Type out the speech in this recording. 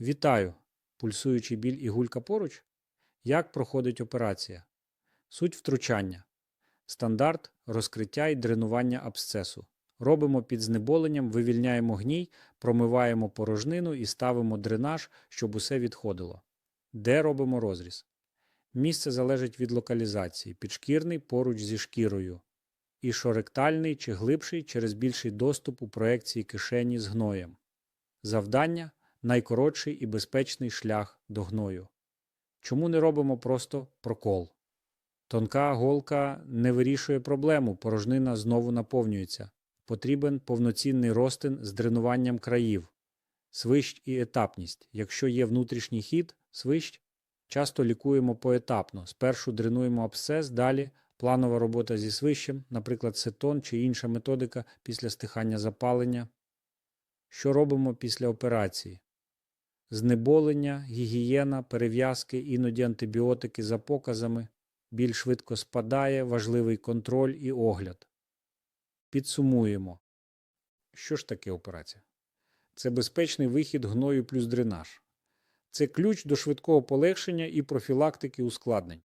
Вітаю! Пульсуючий біль і гулька поруч? Як проходить операція? Суть втручання. Стандарт розкриття і дренування абсцесу. Робимо під знеболенням, вивільняємо гній, промиваємо порожнину і ставимо дренаж, щоб усе відходило. Де робимо розріз? Місце залежить від локалізації. Підшкірний поруч зі шкірою. Ішоректальний чи глибший через більший доступ у проекції кишені з гноєм. Завдання найкоротший і безпечний шлях до гною. Чому не робимо просто прокол? Тонка голка не вирішує проблему, порожнина знову наповнюється. Потрібен повноцінний розтин з дренуванням країв, свищ і етапність. Якщо є внутрішній хід, свищ, часто лікуємо поетапно. Спершу дренуємо абсцес, далі планова робота зі свищем, наприклад, сетон чи інша методика після стихання запалення. Що робимо після операції? Знеболення, гігієна, перев'язки, іноді антибіотики за показами. Біль швидко спадає, важливий контроль і огляд. Підсумуємо. Що ж таке операція? Це безпечний вихід гною плюс дренаж. Це ключ до швидкого полегшення і профілактики ускладнень.